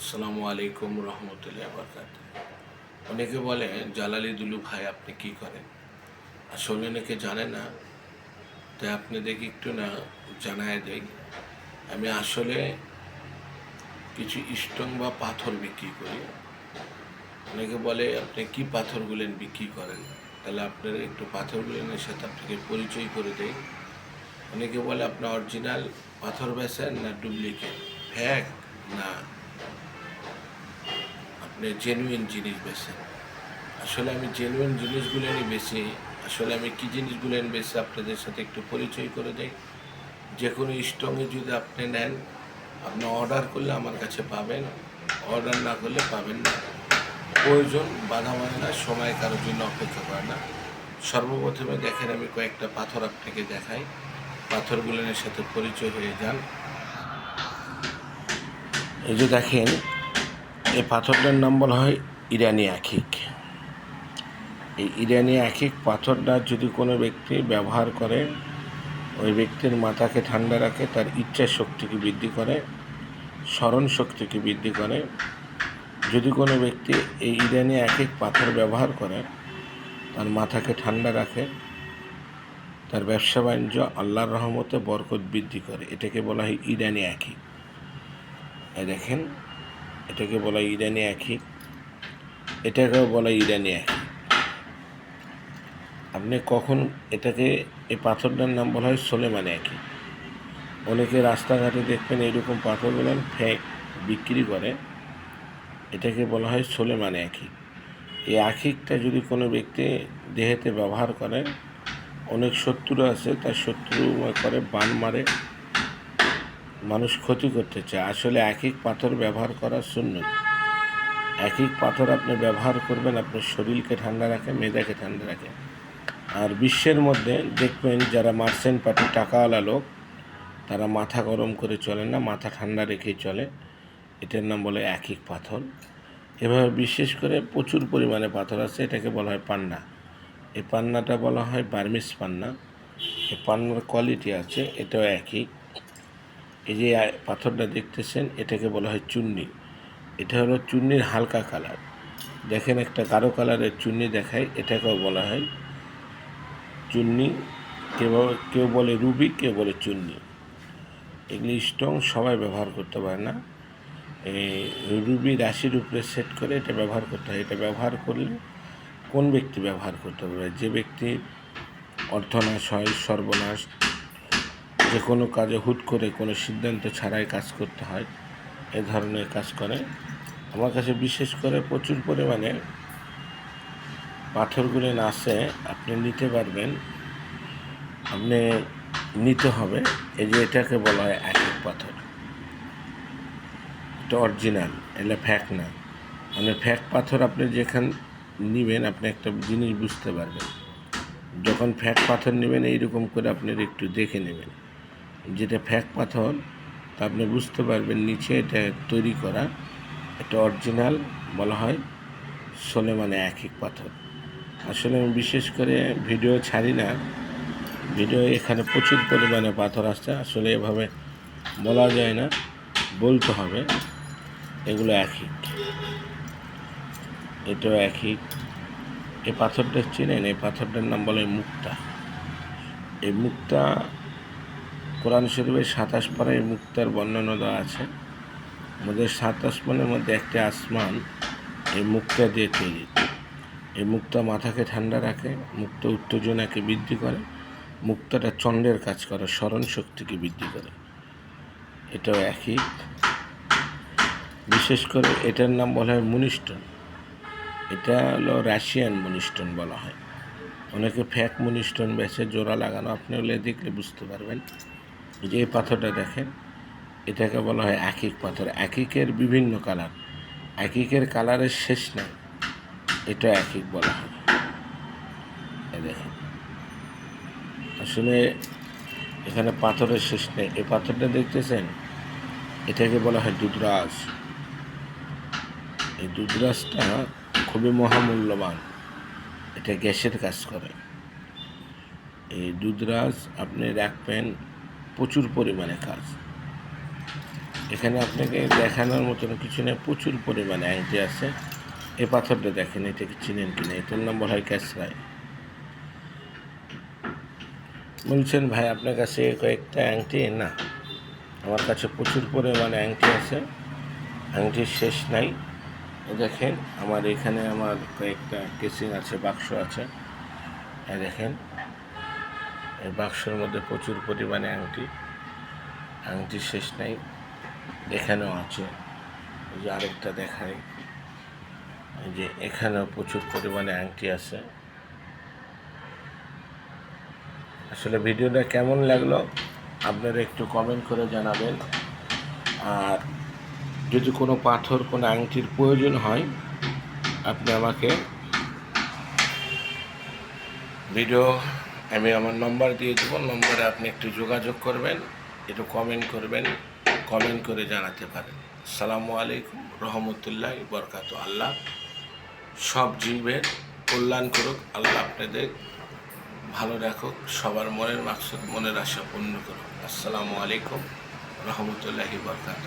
আসসালামু আলাইকুম রহমতুল্লাহ বরকাত অনেকে বলে, জালালি দুলু ভাই, আপনি কি করেন? আসলে অনেকে জানে না, তাই আপনাদেরকে একটু না জানায় দেই। আমি আসলে কিছু স্টোন বা পাথর বিক্রি করি। অনেকে বলে, আপনি কি পাথরগুলেন বিক্রি করেন? তাহলে আপনার একটু পাথরগুলেনের সাথে আপনাকে পরিচয় করে দেই। অনেকে বলে, আপনার অরিজিনাল পাথর বেছেন না ডুপ্লিকেট? ফ্যাক না। জেনুইন জিনিস বেছেন আসলে আমি জেনুইন জিনিসগুলোই বেশি, আসলে আমি কী জিনিসগুলো বেশি আপনাদের সাথে একটু পরিচয় করে দেই? যে কোনো স্ট্রংয়ে যদি আপনি নেন, আপনি অর্ডার করলে আমার কাছে পাবেন, অর্ডার না করলে পাবেন না। প্রয়োজন, বাধা মানে না, সময় কারোর জন্য অপেক্ষা করে না। সর্বপ্রথমে দেখেন আমি কয়েকটা পাথর আপনাকে দেখাই। পাথরগুলোর সাথে পরিচয় হয়ে যান। এই যে দেখেন এই পাথরটার নাম বলা হয় ইরানি আখিক। এই ইরানি আখিক পাথরটা যদি কোনো ব্যক্তি ব্যবহার করে, ওই ব্যক্তির মাথাকে ঠান্ডা রাখে, তার ইচ্ছা শক্তিকে বৃদ্ধি করে, স্মরণ শক্তিকে বৃদ্ধি করে, যদি কোনো ব্যক্তি এই ইরানি আখিক পাথর ব্যবহার করে, তার মাথাকে ঠান্ডা রাখে, তার ব্যবসা বাণিজ্য আল্লাহর রহমতে বরকত বৃদ্ধি করে, এটাকে বলা হয় ইরানি এই দেখেন এটাকে বলা ইরানি আখি, এটাকেও বলা ইরানি আখি। আপনি কখন এটাকে, এই পাথরটার নাম বলা হয় সোলেমানি আখি। অনেকে রাস্তাঘাটে দেখবেন এইরকম পাথরগুলো ফেক, বিক্রি করে। এটাকে বলা হয় সোলেমানি আখি। এই আখিকটা যদি কোনো ব্যক্তি দেহেতে ব্যবহার করে, অনেক শত্রু আছে, তার শত্রু করে বান মারে মানুষ ক্ষতি করতে চায়। আসলে এক এক পাথর ব্যবহার করার শূন্য এক এক পাথর আপনি ব্যবহার করবেন, আপনার শরীরকে ঠান্ডা রাখে, মেজাকে ঠান্ডা রাখে। আর বিশ্বের মধ্যে দেখবেন যারা মার্চেন্ট পার্টি টাকাওয়ালা লোক, তারা মাথা গরম করে চলে না, মাথা ঠান্ডা রেখেই চলে। এটার নাম বলে এক এক পাথর। এভাবে বিশেষ করে প্রচুর পরিমাণে পাথর আছে, এটাকে বলা হয় পান্না। এই পান্নাটা বলা হয় বার্মিস পান্না। এই পান্নার কোয়ালিটি আছে, এটাও একই এই যে পাথরটা দেখতেছেন, এটাকে বলা হয় চুন্নি। এটা হলো চুন্নির হালকা কালার। দেখেন একটা গাঢ় কালারের চুন্নি দেখায়, এটাকেও বলা হয় চুন্নি। কেউ কেউ বলে রুবি, কেউ বলে চুন্নি। এগুলি স্ট্রং, সবাই ব্যবহার করতে পারে না। রুবি রাশির উপরে সেট করে এটা ব্যবহার করতে হয়। এটা ব্যবহার করলে কোন ব্যক্তি ব্যবহার করতে পারবে? যে ব্যক্তি অর্থনাশ হয়, সর্বনাশ যে কোনো কাজে হুট করে কোনো সিদ্ধান্ত ছাড়াই কাজ করতে হয়, এ ধরনের কাজ করে। আমার কাছে বিশেষ করে প্রচুর পরিমাণে পাথরগুলো আছে, আপনি নিতে পারবেন। আপনি নিতে হবে। এই যে এটাকে বলা হয় এক এক পাথর। এটা অরিজিনাল, এটা ফ্যাক না। মানে ফ্যাক পাথর আপনি যেখান নেবেন, আপনি একটা জিনিস বুঝতে পারবেন। যখন ফ্যাক পাথর নেবেন, এইরকম করে আপনার একটু দেখে নেবেন। যেটা ফ্যাক পাথর, তা আপনি বুঝতে পারবেন নিচে এটা তৈরি করা। এটা অরিজিনাল বলা হয় সোলেমানে এক এক পাথর। আসলে আমি বিশেষ করে ভিডিও ছাড়ি না। ভিডিও এখানে প্রচুর পরিমাণে পাথর আসছে। আসলে এভাবে বলা যায় না, বলতে হবে। এগুলো একই এটাও একই এই পাথরটা চেনেন? এই পাথরটার নাম বলে মুক্তা। এই মুক্তা কোরআন শরীফের সাতাশ পাড়ায় মুক্তার বর্ণনা দেওয়া আছে। আমাদের সাত আসমানের মধ্যে একটি আসমান, এই মুক্তা দিয়ে তৈরি। এই মুক্তা মাথাকে ঠান্ডা রাখে, মুক্ত উত্তেজনাকে বৃদ্ধি করে, মুক্তাটা চন্দ্রের কাজ করে, স্মরণ শক্তিকে বৃদ্ধি করে। এটাও একই। বিশেষ করে এটার নাম বলা হয় মুনিস্টন। এটা হলো রাশিয়ান মুনিস্টন বলা হয়। অনেকে ফ্যাক মুনিস্টন বেছে জোড়া লাগানো, আপনি হলে দেখলে বুঝতে পারবেন। যে পাথরটা দেখেন, এটাকে বলা হয় একিক পাথর। একিকের বিভিন্ন কালার। একিকের কালারের শেষ নাই। এটা একিক বলা হয়। দেখেন। আসলে এখানে পাথরের শেষ নেই। এই পাথরটা দেখতেছেন? এটাকে বলা হয় দুধরাজ। এই দুধরাজটা খুবই মহামূল্যবান। এটা গ্যাসের কাজ করে। এই দুধরাজ আপনি রাখবেন প্রচুর পরিমাণে কাজ। এখানে আপনাকে দেখানোর মতন কিছু নেই, প্রচুর পরিমাণে আংটি আছে। এ পাথরটা দেখেন এটাকে চিনেন কিনা এটার নাম বলা হয় ক্যাসরাই বলছেন, ভাই, আপনার কাছে কয়েকটা আংটি? না, আমার কাছে প্রচুর পরিমাণে আংটি আছে। আংটির শেষ নাই। দেখেন, আমার এখানে আমার কয়েকটা কেসিং আছে, বাক্স আছে। দেখেন এই বাক্সের মধ্যে প্রচুর পরিমাণে আংটি। আংটি শেষ নাই, এখানেও আছে। যে আরেকটা দেখাই। যে এখানেও প্রচুর পরিমাণে আংটি আছে। আসলে ভিডিওটা কেমন লাগল, আপনারা একটু কমেন্ট করে জানাবেন। আর যদি কোনো পাথর, কোনো আংটির প্রয়োজন হয়, আপনি আমাকে ভিডিও আমি আমার নম্বর দিয়ে দেবো, নম্বরে আপনি একটু যোগাযোগ করবেন, একটু কমেন্ট করবেন কমেন্ট করে জানাতে পারেন। সালামু আলাইকুম, রহমতুল্লাহ, বরকাত। আল্লাহ সব জীবের কল্যাণ করুক, আল্লাহ আপনাদের ভালো রাখুক, সবার মনের মাকসুদ, মনের আশা পূর্ণ করুক। আসসালামু আলাইকুম, রহমতুল্লাহি, বরকাত।